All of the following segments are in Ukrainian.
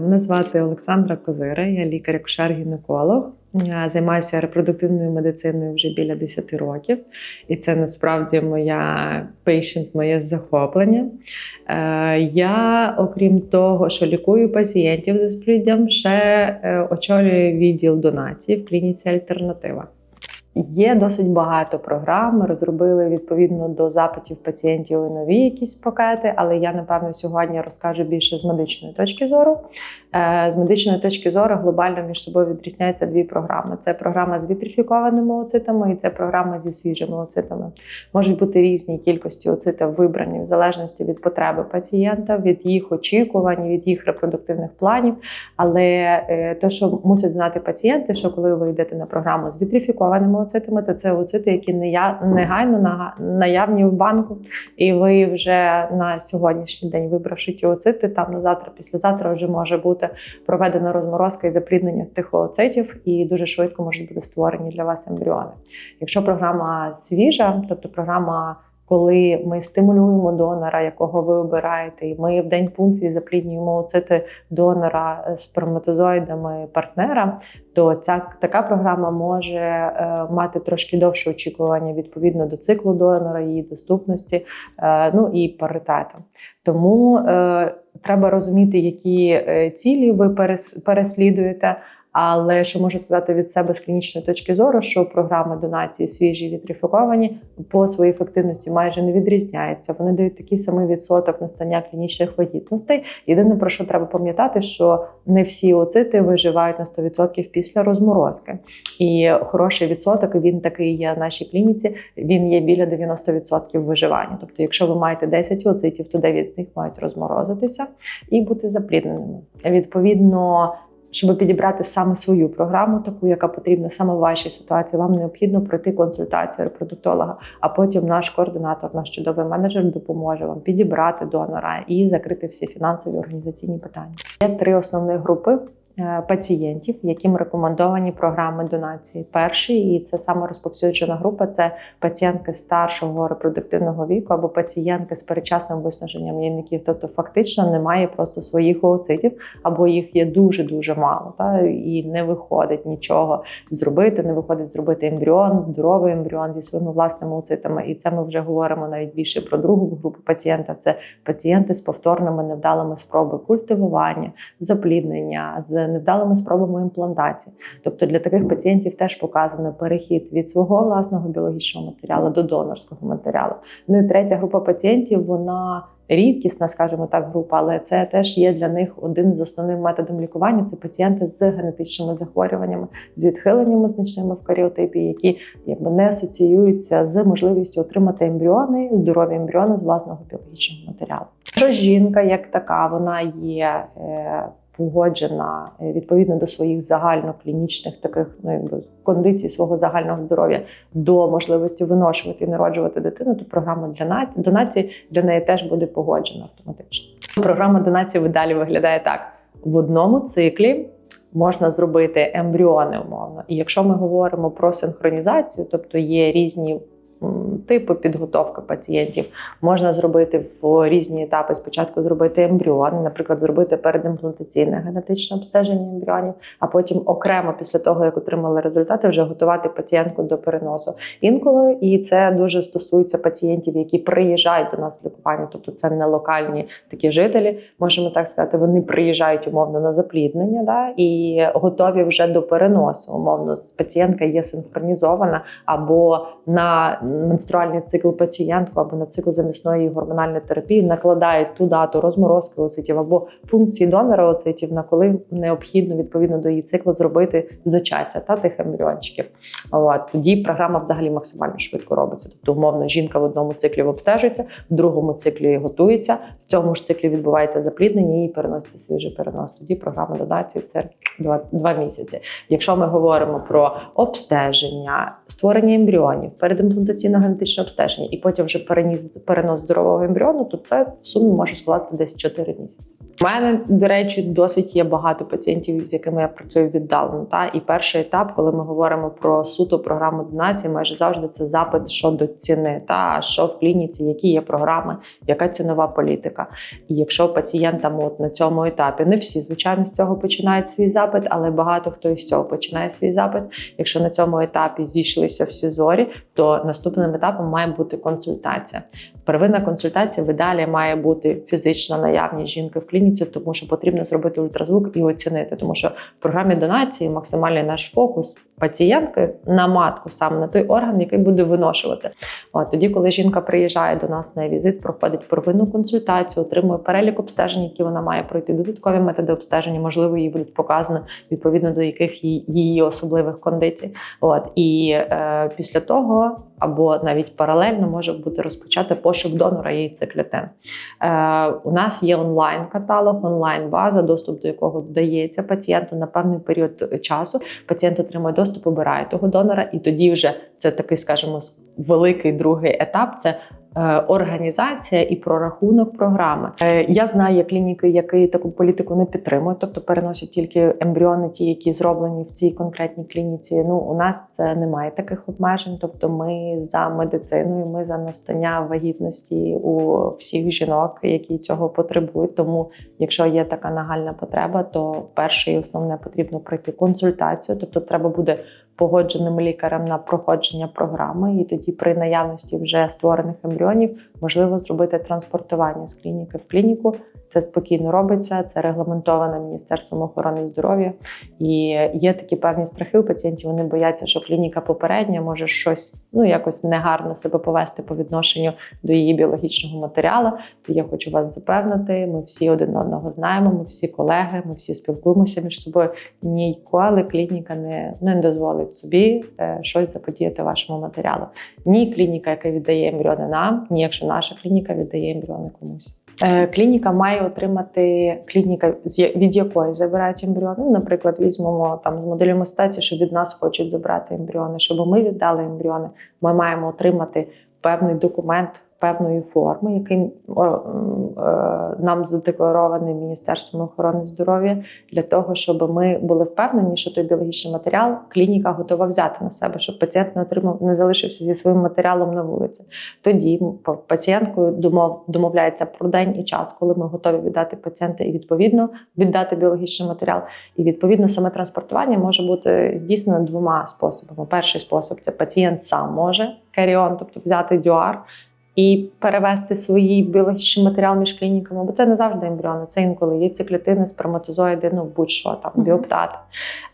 Мене звати Олександра Козира, я лікар-акушер-гінеколог. Я Займаюся репродуктивною медициною вже біля 10 років, і це насправді моя patient, моє захоплення. Е, Я, окрім того, що лікую пацієнтів з спліддям, ще е, очолюю відділ донації в клініці Альтернатива. Є досить багато програм. Ми розробили відповідно до запитів пацієнтів нові якісь пакети, але я напевно сьогодні розкажу більше з медичної точки зору. Е, З медичної точки зору глобально між собою відрізняються дві програми: це програма з вітрифікованими оцитами і це програма зі свіжими оцитами. Можуть бути різні кількості оцитів вибрані в залежності від потреби пацієнта, від їх очікувань, від їх репродуктивних планів. Але те, що мусять знати пацієнти, що коли ви йдете на програму з вітрифікованими оцитами, то це оцити, які негайно наявні в банку, і ви вже на сьогоднішній день, вибравши ті оцити, там на завтра, післязавтра вже може бути проведена розморозка і запліднення тих оцитів, і дуже швидко можуть бути створені для вас ембріони. Якщо програма свіжа, тобто програма. Коли ми стимулюємо донора, якого ви обираєте, і ми в день пункції запліднюємо оцити донора сперматозоїдами партнера, то ця така програма може е, мати трошки довше очікування відповідно до циклу донора, її доступності, е, ну і паритету. Тому е, треба розуміти, які е, цілі ви перес, переслідуєте. Але що можу сказати від себе з клінічної точки зору, що програми донації свіжі вітрифіковані по своїй ефективності майже не відрізняються. Вони дають такий самий відсоток настання клінічних вагітностей. Єдине про що треба пам'ятати, що не всі оцити виживають на 100% після розморозки. І хороший відсоток, він такий є в нашій клініці. Він є біля 90% виживання. Тобто, якщо ви маєте 10 оцитів, то 9 з них мають розморозитися і бути заплідненими. Відповідно. Щоб підібрати саме свою програму, таку, яка потрібна саме вашій ситуації, вам необхідно пройти консультацію репродуктолога, а потім наш координатор, наш чудовий менеджер допоможе вам підібрати донора і закрити всі фінансові організаційні питання. Є три основні групи. Е, Пацієнтів, яким рекомендовані програми донації. Перший, і це саме розповсюджена група це пацієнтки старшого репродуктивного віку або пацієнтки з перечасним виснаженням яйників. Тобто, фактично немає просто своїх ooцитів, або їх є дуже дуже мало, та і не виходить нічого зробити. Не виходить зробити ембріон, здоровий ембріон зі своїми власними ooцитами. І це ми вже говоримо навіть більше про другу групу пацієнтів. Це пацієнти з повторними невдалими спробами культивування, запліднення, з невдалими спробами імплантації. Тобто для таких пацієнтів теж показано перехід від свого власного біологічного матеріалу до донорського матеріалу. Ну і третя група пацієнтів вона. Рідкісна, скажімо так, група, але це теж є для них один з основних методів лікування. Це пацієнти з генетичними захворюваннями, з відхиленнями значними в каріотипі, які якби не асоціюються з можливістю отримати ембріони, здорові ембріони з власного біологічного матеріалу. Що жінка як така, вона є. Погоджена е, відповідно до своїх загальноклінічних таких ну якби кондицій свого загального здоров'я до можливості виношувати і народжувати дитину, то програма для нації донації для неї теж буде погоджена автоматично. Програма донації далі виглядає так: в одному циклі можна зробити ембріони умовно. І якщо ми говоримо про синхронізацію, тобто є різні типи підготовки пацієнтів, можна зробити в різні етапи. Спочатку зробити ембріони, наприклад, зробити передімплантаційне генетичне обстеження ембріонів, а потім окремо після того, як отримали результати, вже готувати пацієнтку до переносу. Інколи і це дуже стосується пацієнтів, які приїжджають до нас з лікування, тобто це не локальні такі жителі, можемо так сказати. Вони приїжджають умовно на запліднення, да і готові вже до переносу. Умовно, пацієнтка є синхронізована або на менструальний цикл пацієнтку, або на цикл замісної гормональної терапії накладають ту дату розморозки оцитів або функції донора оцитів, на коли необхідно відповідно до її циклу зробити зачаття та тих ембріончиків. От тоді програма взагалі максимально швидко робиться. Тобто, умовно, жінка в одному циклі обстежується, в другому циклі готується, в цьому ж циклі відбувається запліднення і переноситься свіжий перенос. Тоді програма донації це два, два місяці. Якщо ми говоримо про обстеження, створення ембріонів, передімплантаційне генетичне обстеження, і потім вже переніс перенос здорового ембріону, то це в сумі може скласти десь 4 місяці. У мене, до речі, досить є багато пацієнтів, з якими я працюю віддалено. Та і перший етап, коли ми говоримо про суто програму донації, майже завжди це запит щодо ціни, та що в клініці, які є програми, яка цінова політика. І якщо пацієнтам от на цьому етапі не всі, звичайно, з цього починають свій запит, але багато хто із цього починає свій запит. Якщо на цьому етапі зійшлися всі зорі, то наступним етапом має бути консультація. Первинна консультація в ідеалі має бути фізична наявність жінки в клініці, тому що потрібно зробити ультразвук і оцінити, тому що в програмі донації максимальний наш фокус пацієнтки на матку, саме на той орган, який буде виношувати. От тоді, коли жінка приїжджає до нас на візит, проходить первинну консультацію, отримує перелік обстежень, які вона має пройти, додаткові методи обстеження, можливо, їй будуть показані відповідно до яких її, особливих кондицій. От і е, після того. Або навіть паралельно може бути розпочати пошук донора яйцеклітин. Е, У нас є онлайн-каталог, онлайн-база, доступ до якого дається пацієнту на певний період часу. Пацієнт отримує доступ, обирає того донора, і тоді вже це такий, скажімо, великий другий етап. Це Організація і прорахунок програми. Е, Я знаю клініки, які таку політику не підтримують, тобто переносять тільки ембріони, ті, які зроблені в цій конкретній клініці. Ну у нас це немає таких обмежень. Тобто, ми за медициною, ми за настання вагітності у всіх жінок, які цього потребують. Тому, якщо є така нагальна потреба, то перше і основне потрібно пройти консультацію, тобто треба буде погодженим лікарем на проходження програми, і тоді при наявності вже створених ембріонів можливо зробити транспортування з клініки в клініку. Це спокійно робиться, це регламентовано Міністерством охорони здоров'я. І є такі певні страхи у пацієнтів. Вони бояться, що клініка попередня може щось ну якось негарно себе повести по відношенню до її біологічного матеріалу. То я хочу вас запевнити. Ми всі один одного знаємо. Ми всі колеги, ми всі спілкуємося між собою. Ніколи клініка не, не дозволить собі е, щось заподіяти вашому матеріалу. Ні клініка, яка віддає ембріони нам, ні якщо наша клініка віддає ембріони комусь. Е, Клініка має отримати клініка, від якої забирають ембріони. Ну, наприклад, візьмемо там з моделями ситуацію, що від нас хочуть забрати ембріони. Щоб ми віддали ембріони, ми маємо отримати певний документ певної форми, який е, нам задекларований Міністерством охорони здоров'я, для того, щоб ми були впевнені, що той біологічний матеріал клініка готова взяти на себе, щоб пацієнт не отримав, не залишився зі своїм матеріалом на вулиці. Тоді пацієнткою домов, домовляється про день і час, коли ми готові віддати пацієнта і відповідно віддати біологічний матеріал. І відповідно саме транспортування може бути здійснено двома способами. Перший спосіб це пацієнт сам може carry-on, тобто взяти дюар. І перевести свій біологічний матеріал між клініками, бо це не завжди ембріони, це інколи яйцеклітини, сперматозоїди, ну будь-що там, біоптати.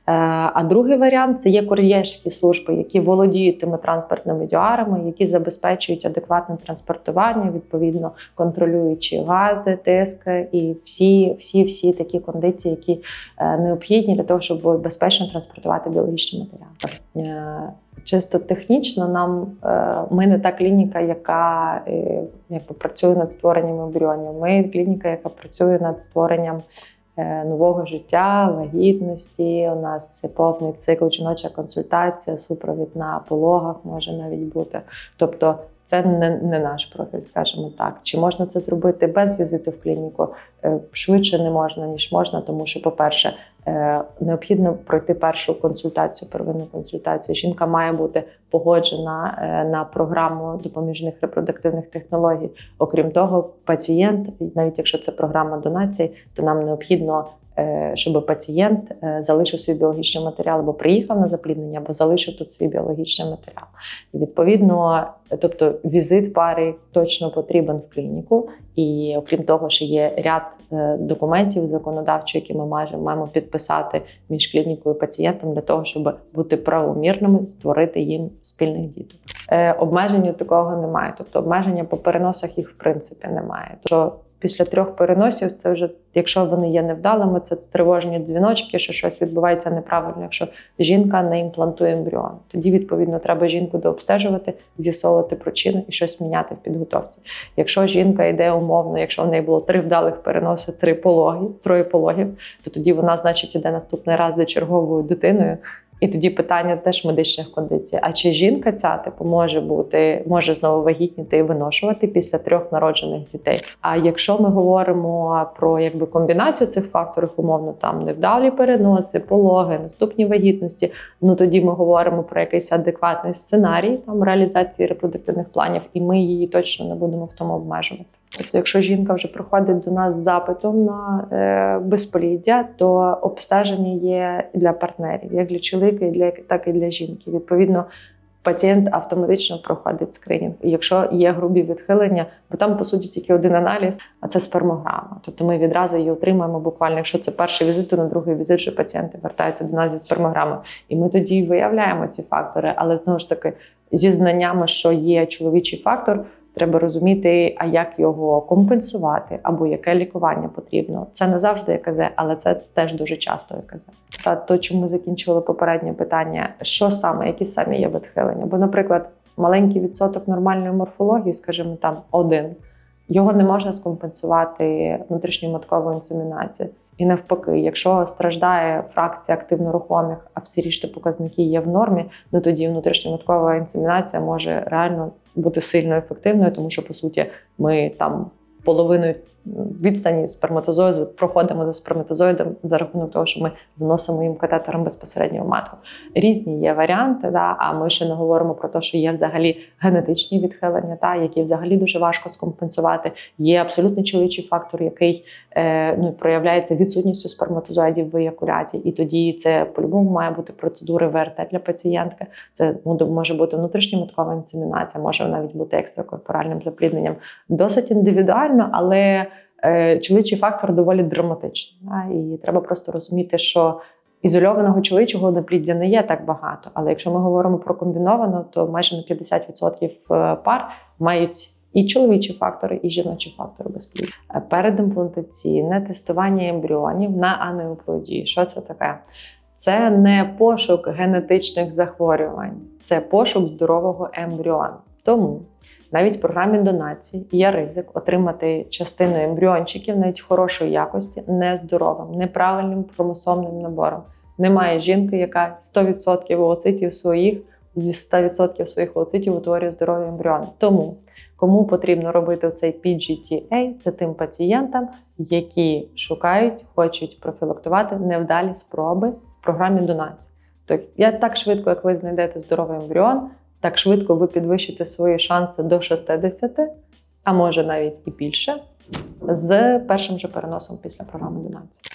Е, А другий варіант це є кур'єрські служби, які володіють тими транспортними дюарами, які забезпечують адекватне транспортування, відповідно контролюючи гази, тиски і всі, всі, всі такі кондиції, які е, необхідні для того, щоб безпечно транспортувати біологічний матеріал. Е, Чисто технічно нам ми не та клініка, яка якби працює над створенням ембріонів. Ми клініка, яка працює над створенням нового життя, вагітності. У нас це повний цикл, жіноча консультація, супровід на пологах може навіть бути. Тобто, це не, не наш профіль, скажімо так. Чи можна це зробити без візиту в клініку? Е, Швидше не можна, ніж можна, тому що, по-перше, е, необхідно пройти першу консультацію, первинну консультацію. Жінка має бути погоджена е, на програму допоміжних репродуктивних технологій. Окрім того, пацієнт, навіть якщо це програма донації, то нам необхідно. Щоб пацієнт залишив свій біологічний матеріал, або приїхав на запліднення, або залишив тут свій біологічний матеріал. Відповідно, тобто візит пари точно потрібен в клініку, і окрім того, що є ряд е, документів законодавчих, які ми маємо підписати між клінікою і пацієнтом для того, щоб бути правомірними, створити їм спільних діток. Е, обмежень такого немає, тобто обмеження по переносах їх в принципі немає. Тобто після трьох переносів це вже, якщо вони є невдалими, це тривожні дзвіночки, що щось відбувається неправильно. Якщо жінка не імплантує ембріон, тоді відповідно треба жінку дообстежувати, з'ясовувати причину і щось міняти в підготовці. Якщо жінка йде умовно, якщо в неї було три вдалих переноси, три пологи, троє пологів, то тоді вона, значить, іде наступний раз за черговою дитиною. І тоді питання теж медичних кондицій. А чи жінка ця типу може бути, може знову вагітніти і виношувати після трьох народжених дітей? А якщо ми говоримо про якби комбінацію цих факторів, умовно там невдалі переноси, пологи, наступні вагітності, ну тоді ми говоримо про якийсь адекватний сценарій там реалізації репродуктивних планів, і ми її точно не будемо в тому обмежувати. Тобто, якщо жінка вже приходить до нас з запитом на е, безполіддя, то обстеження є для партнерів, як для чоловіка, і для так і для жінки. Відповідно, пацієнт автоматично проходить скринінг. І якщо є грубі відхилення, бо там по суті тільки один аналіз, а це спермограма. Тобто ми відразу її отримуємо буквально. Якщо це перший візит, то на другий візит вже пацієнти вертаються до нас зі спермограми. І ми тоді виявляємо ці фактори, але знову ж таки зі знаннями, що є чоловічий фактор. Треба розуміти, а як його компенсувати, або яке лікування потрібно. Це не завжди ЕКЗ, але це теж дуже часто ЕКЗ. Та то, чому закінчили попереднє питання, що саме, які самі є відхилення? Бо, наприклад, маленький відсоток нормальної морфології, скажімо, там один, його не можна скомпенсувати внутрішньоматковою інсемінацією. І навпаки, якщо страждає фракція активно рухомих, а всі решта показники є в нормі, ну тоді внутрішньоматкова інсемінація може реально бути сильно ефективною, тому що по суті ми там половиною відстані сперматозоїду проходимо за сперматозоїдом за рахунок того, що ми вносимо їм катетером безпосередньо в матку. Різні є варіанти, да, а ми ще не говоримо про те, що є взагалі генетичні відхилення, та які взагалі дуже важко скомпенсувати. Є абсолютно чоловічий фактор, який е, ну, проявляється відсутністю сперматозоїдів в еякуляті, і тоді це по-любому має бути процедури ВРТ для пацієнтки. Це може бути внутрішньоматкова інсемінація, може навіть бути екстракорпоральним заплідненням. Досить індивідуально, але чоловічий фактор доволі драматичний. І треба просто розуміти, що ізольованого чоловічого напліддя не є так багато. Але якщо ми говоримо про комбіновано, то майже на 50% пар мають. І чоловічі фактори, і жіночі фактори безпліддя. Е, Передімплантаційне тестування ембріонів на анеуплодію. Що це таке? Це не пошук генетичних захворювань, це пошук здорового ембріону. Тому навіть в програмі донації є ризик отримати частину ембріончиків навіть хорошої якості, нездоровим, неправильним хромосомним набором. Немає жінки, яка 100% ooцитів своїх зі 100% своїх ooцитів утворює здорові ембріони. Тому кому потрібно робити цей PGTA, це тим пацієнтам, які шукають, хочуть профілактувати невдалі спроби в програмі донації. Тобто, я так швидко, як ви знайдете здоровий ембріон, так швидко ви підвищите свої шанси до 60, а може навіть і більше, з першим же переносом після програми донації.